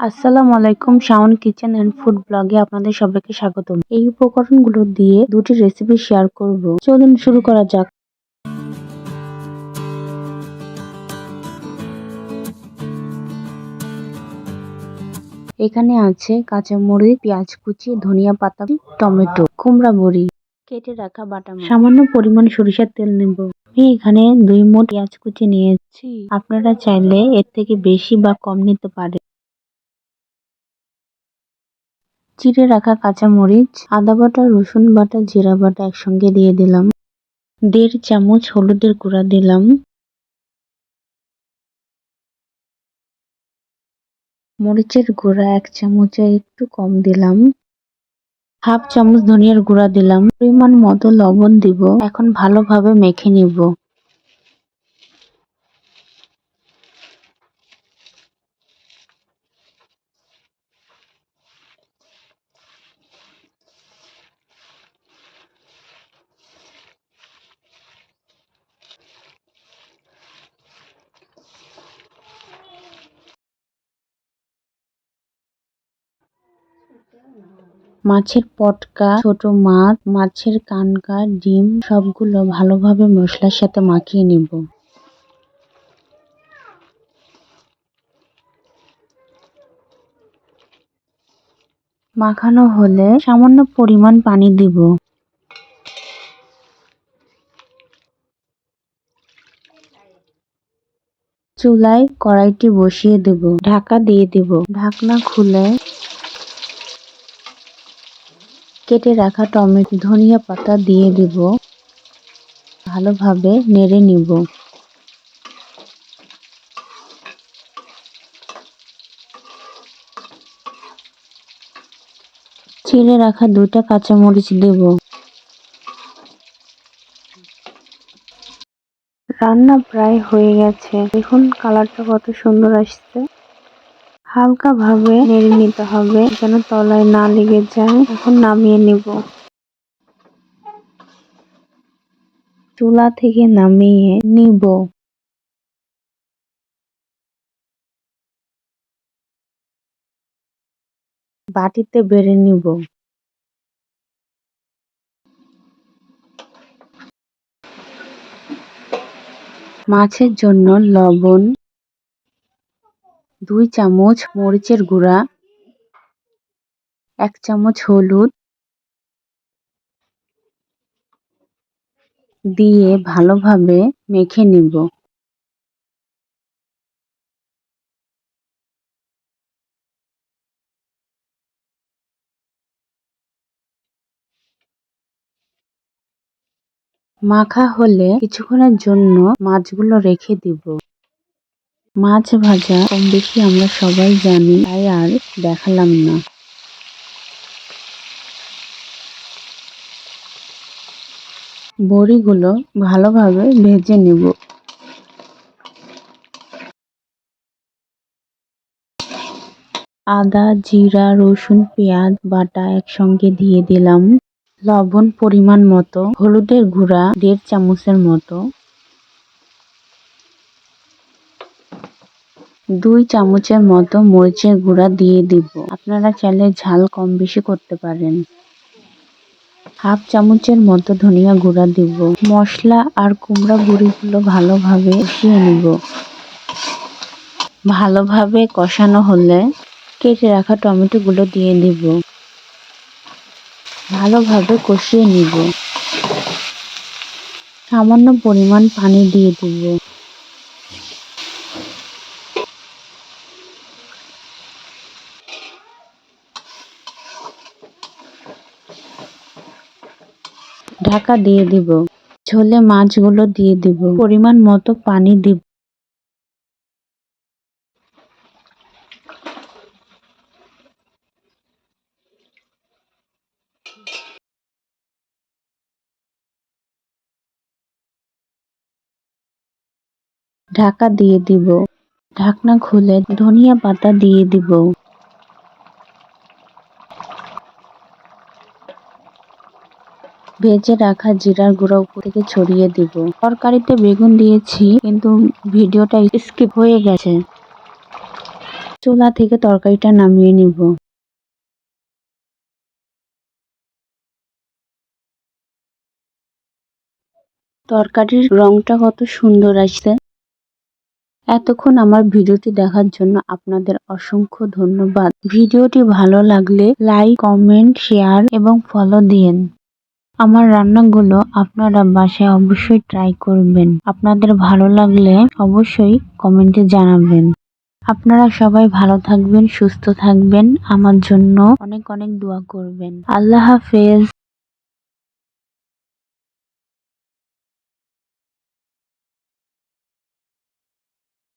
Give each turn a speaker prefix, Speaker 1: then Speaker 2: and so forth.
Speaker 1: আসসালামু আলাইকুম, Shaon kitchen and food ব্লগে আপনাদের সবাইকে স্বাগতম। এই উপকরণগুলো দিয়ে দুটি রেসিপি শেয়ার করব। চলুন শুরু করা যাক। এখানে আছে কাঁচামরিচ, পেঁয়াজ কুচি, ধনিয়া পাতা, টমেটো, কুমড়া বড়ি। কেটে রাখা বাটা সামান্য পরিমাণ সরিষার তেল নেব। আমি এখানে দুই মোট পেঁয়াজ কুচি নিয়েছি। আপনারা চাইলে এর থেকে বেশি বা কম নিতে পারেন। চিড়ে রাখা কাঁচামরিচ আদা বাটা, রসুন বাটা, জিরা বাটা একসঙ্গে দিয়ে দিলাম। দেড় চামচ হলুদের গুঁড়া দিলাম। মরিচের গুঁড়া এক চামচে একটু কম দিলাম। হাফ চামচ ধনিয়ার গুঁড়া দিলাম। পরিমাণ মতো লবণ দিব। এখন ভালোভাবে মেখে নিব। মাছের পটকা, ছোট মাছ, মাছের কানকা, ডিম, সবগুলো ভালোভাবে মশলার সাথে মাখিয়ে নিব। মাখানো হলে সামান্য পরিমাণ পানি দিব। চুলায় কড়াইটি বসিয়ে দেব। ঢাকা দিয়ে দেব। ঢাকনা খুলে কেটে রাখা টমেটো, ধনিয়া পাতা দিয়ে দেব। ভালোভাবে নেড়ে নিব। ছিঁড়ে রাখা দুটা কাঁচামরিচ দেব। রান্না প্রায় হয়ে গেছে। দেখুন, কালারটা কত সুন্দর আসছে। হালকা ভাবে নেড়ে নিতে হবে যেন তলায় না লেগে যায়। এখন নামিয়ে নেব। চুলা থেকে নামিয়ে নিব। বাটিতে বেড়ে নিব। মাছের জন্য লবণ দুই চামচ মরিচের গুঁড়া, এক চামচ হলুদ দিয়ে ভালোভাবে মেখে নিব। মাখা হলে কিছুক্ষণের জন্য মাছগুলো রেখে দিব। মাছ ভাজা কম বেশি আমরা সবাই জানি, তাই আর দেখালাম না। বড়িগুলো ভালোভাবে ভেজে নেব। আদা, জিরা, রসুন, পেঁয়াজ, বাটা একসঙ্গে দিয়ে দিলাম। লবণ পরিমাণ মতো, হলুদের গুঁড়া দেড় চামচের মতো। দুই চামচের মতো মরিচের গুঁড়া দিয়ে দিব। আপনারা চাইলে ঝাল কম বেশি করতে পারেন। হাফ চামচের মতো ধনিয়া গুঁড়া দিব। মশলা আর কুমড়া গুঁড়িগুলো ভালোভাবে কষিয়ে নিব। ভালোভাবে কষানো হলে কেটে রাখা টমেটোগুলো দিয়ে দিব। ভালোভাবে কষিয়ে নিব। সামান্য পরিমাণ পানি দিয়ে দিব। ঢাকা দিয়ে দিব। ঝোলে মাছগুলো দিয়ে দিব। পরিমাণ মতো পানি দিব। ঢাকা দিয়ে দিব। ঢাকনা খুলে ধনিয়া পাতা দিয়ে দিব। ভেজে রাখা জিরার গুঁড়া উপর থেকে ছড়িয়ে দিব। তরকারিতে বেগুন দিয়েছি, কিন্তু ভিডিওটা স্কিপ হয়ে গেছে। চুলা থেকে তরকারিটা নামিয়ে নিব। তরকারির রংটা কত সুন্দর আসছে। এতক্ষণ আমার ভিডিওটি দেখার জন্য আপনাদের অসংখ্য ধন্যবাদ। ভিডিওটি ভালো লাগলে লাইক, কমেন্ট, শেয়ার এবং ফলো দিন। আমার রান্নাগুলো আপনারা বাসায় অবশ্যই ট্রাই করবেন। আপনাদের ভালো লাগলে অবশ্যই কমেন্টে জানাবেন। আপনারা সবাই ভালো থাকবেন, সুস্থ থাকবেন। আমার জন্য অনেক অনেক দোয়া করবেন। আল্লাহ হাফেজ।